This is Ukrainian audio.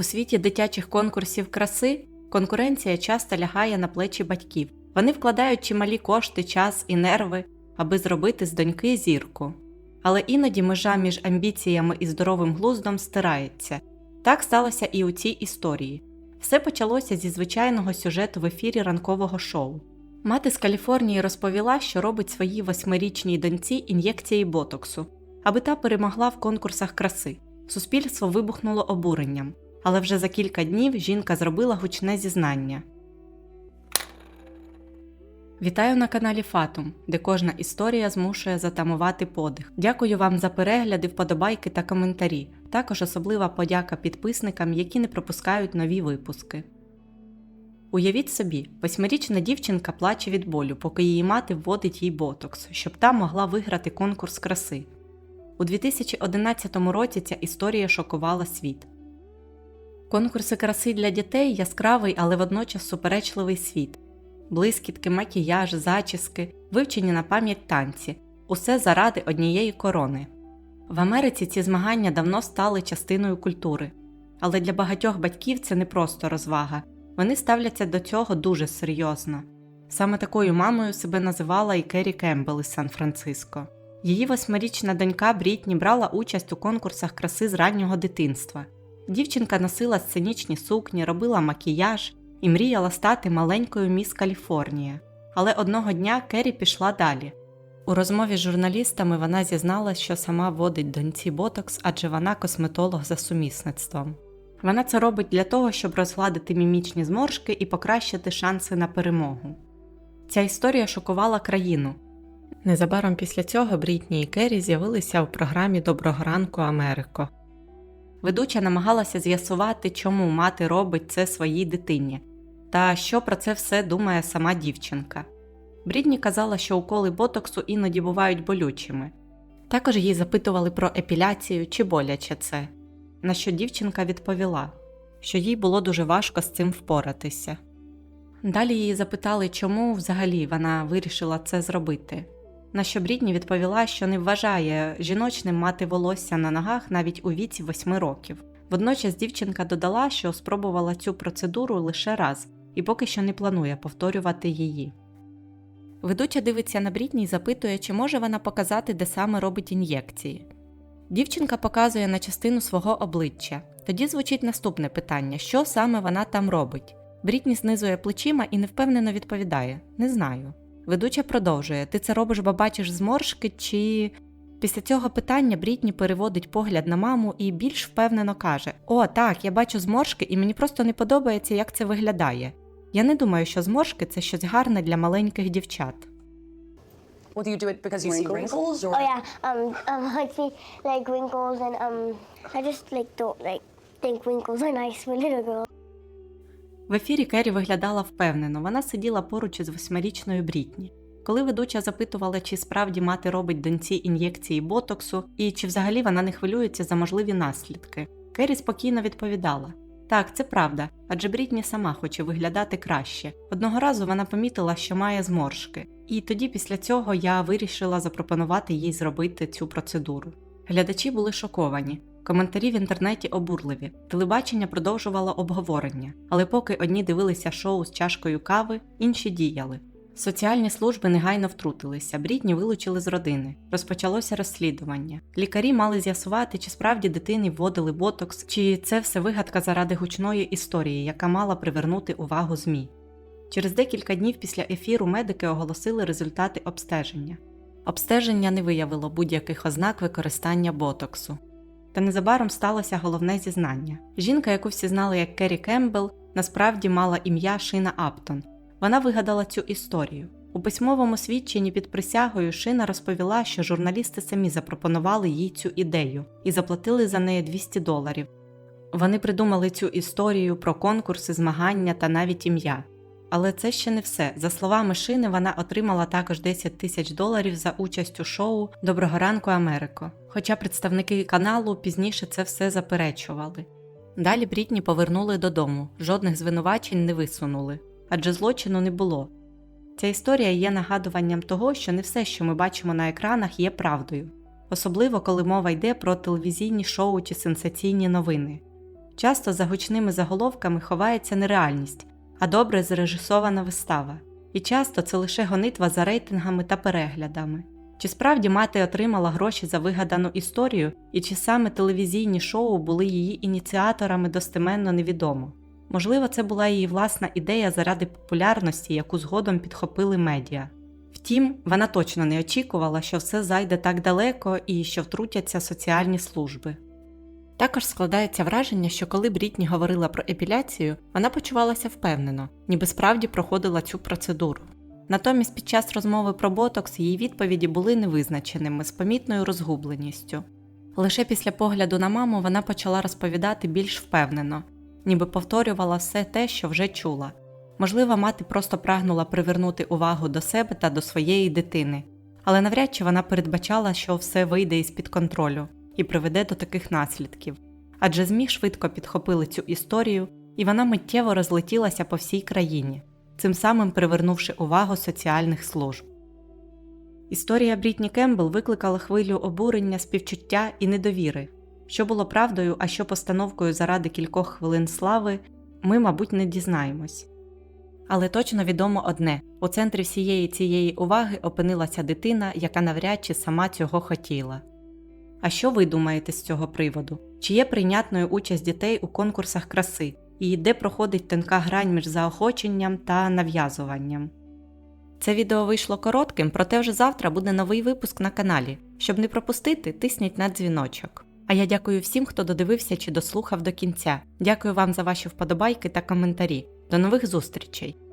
У світі дитячих конкурсів краси конкуренція часто лягає на плечі батьків. Вони вкладають чималі кошти, час і нерви, аби зробити з доньки зірку. Але іноді межа між амбіціями і здоровим глуздом стирається. Так сталося і у цій історії. Все почалося зі звичайного сюжету в ефірі ранкового шоу. Мати з Каліфорнії розповіла, що робить своїй восьмирічній доньці ін'єкції ботоксу, аби та перемогла в конкурсах краси. Суспільство вибухнуло обуренням, але вже за кілька днів жінка зробила гучне зізнання. Вітаю на каналі Фатум, де кожна історія змушує затамувати подих. Дякую вам за перегляди, вподобайки та коментарі. Також особлива подяка підписникам, які не пропускають нові випуски. Уявіть собі, восьмирічна дівчинка плаче від болю, поки її мати вводить їй ботокс, щоб та могла виграти конкурс краси. У 2011 році ця історія шокувала світ. Конкурси краси для дітей яскравий, але водночас суперечливий світ. Блискітки, макіяж, зачіски, вивчені на пам'ять танці усе заради однієї корони. В Америці ці змагання давно стали частиною культури, але для багатьох батьків це не просто розвага, вони ставляться до цього дуже серйозно. Саме такою мамою себе називала і Керрі Кембл із Сан-Франциско. Її восьмирічна донька Брітні брала участь у конкурсах краси з раннього дитинства. Дівчинка носила сценічні сукні, робила макіяж і мріяла стати маленькою міс Каліфорнія. Але одного дня Керрі пішла далі. У розмові з журналістами вона зізналась, що сама водить доньці ботокс, адже вона косметолог за сумісництвом. Вона це робить для того, щоб розгладити мімічні зморшки і покращити шанси на перемогу. Ця історія шокувала країну. Незабаром після цього Брітні і Керрі з'явилися в програмі Доброго ранку Америко. Ведуча намагалася з'ясувати, чому мати робить це своїй дитині, та що про це все думає сама дівчинка. Брідні казала, що уколи ботоксу іноді бувають болючими. Також її запитували про епіляцію чи боляче це, на що дівчинка відповіла, що їй було дуже важко з цим впоратися. Далі її запитали, чому взагалі вона вирішила це зробити. На що Брідні відповіла, що не вважає жіночним мати волосся на ногах навіть у віці 8 років. Водночас дівчинка додала, що спробувала цю процедуру лише раз і поки що не планує повторювати її. Ведуча дивиться на Брітні і запитує, чи може вона показати, де саме робить ін'єкції. Дівчинка показує на частину свого обличчя. Тоді звучить наступне питання: що саме вона там робить? Брітні знизує плечима і невпевнено відповідає: Не знаю. Ведуча продовжує: Ти це робиш, бо бачиш зморшки, чи. Після цього питання Брітні переводить погляд на маму і більш впевнено каже: О, так, я бачу зморшки, і мені просто не подобається, як це виглядає. Я не думаю, що зморшки це щось гарне для маленьких дівчат. Well, do you do it because you see wrinkles or? Oh yeah, um, um, I see like wrinkles and um, I just like don't like think wrinkles are nice for little girls. В ефірі Керрі виглядала впевнено, вона сиділа поруч із восьмирічною Брітні. Коли ведуча запитувала, чи справді мати робить доньці ін'єкції ботоксу і чи взагалі вона не хвилюється за можливі наслідки, Керрі спокійно відповідала: Так, це правда, адже Брітні сама хоче виглядати краще. Одного разу вона помітила, що має зморшки, і тоді після цього я вирішила запропонувати їй зробити цю процедуру. Глядачі були шоковані. Коментарі в інтернеті обурливі. Телебачення продовжувало обговорення, але поки одні дивилися шоу з чашкою кави, інші діяли. Соціальні служби негайно втрутилися, Брітні вилучили з родини. Розпочалося розслідування. Лікарі мали з'ясувати, чи справді дитині вводили ботокс, чи це все вигадка заради гучної історії, яка мала привернути увагу ЗМІ. Через декілька днів після ефіру медики оголосили результати обстеження. Обстеження не виявило будь-яких ознак використання ботоксу. Та незабаром сталося головне зізнання. Жінка, яку всі знали як Керрі Кембл, насправді мала ім'я Шина Аптон. Вона вигадала цю історію. У письмовому свідченні під присягою Шина розповіла, що журналісти самі запропонували їй цю ідею і заплатили за неї 200 доларів. Вони придумали цю історію про конкурси, змагання та навіть ім'я. Але це ще не все. За словами Шини, вона отримала також 10 тисяч доларів за участь у шоу Доброго ранку Америко. Хоча представники каналу пізніше це все заперечували. Далі Брітні повернули додому, жодних звинувачень не висунули, адже злочину не було. Ця історія є нагадуванням того, що не все, що ми бачимо на екранах, є правдою, особливо коли мова йде про телевізійні шоу чи сенсаційні новини. Часто за гучними заголовками ховається нереальність, а добре зрежисована вистава. І часто це лише гонитва за рейтингами та переглядами. Чи справді мати отримала гроші за вигадану історію, і чи саме телевізійні шоу були її ініціаторами достеменно невідомо. Можливо, це була її власна ідея заради популярності, яку згодом підхопили медіа. Втім, вона точно не очікувала, що все зайде так далеко і що втрутяться соціальні служби. Також складається враження, що коли Брітні говорила про епіляцію, вона почувалася впевнено, ніби справді проходила цю процедуру. Натомість під час розмови про ботокс її відповіді були невизначеними з помітною розгубленістю. Лише після погляду на маму вона почала розповідати більш впевнено, ніби повторювала все те, що вже чула. Можливо, мати просто прагнула привернути увагу до себе та до своєї дитини, але навряд чи вона передбачала, що все вийде із під контролю і приведе до таких наслідків. Адже ЗМІ швидко підхопили цю історію, і вона миттєво розлетілася по всій країні, цим самим привернувши увагу соціальних служб. Історія Брітні Кембл викликала хвилю обурення, співчуття і недовіри. Що було правдою, а що постановкою заради кількох хвилин слави, ми, мабуть, не дізнаємось. Але точно відомо одне: у центрі всієї цієї уваги опинилася дитина, яка навряд чи сама цього хотіла. А що ви думаєте з цього приводу? Чи є прийнятною участь дітей у конкурсах краси, і де проходить тонка грань між заохоченням та нав'язуванням? Це відео вийшло коротким, проте вже завтра буде новий випуск на каналі. Щоб не пропустити, тисніть на дзвіночок. А я дякую всім, хто додивився чи дослухав до кінця. Дякую вам за ваші вподобайки та коментарі. До нових зустрічей!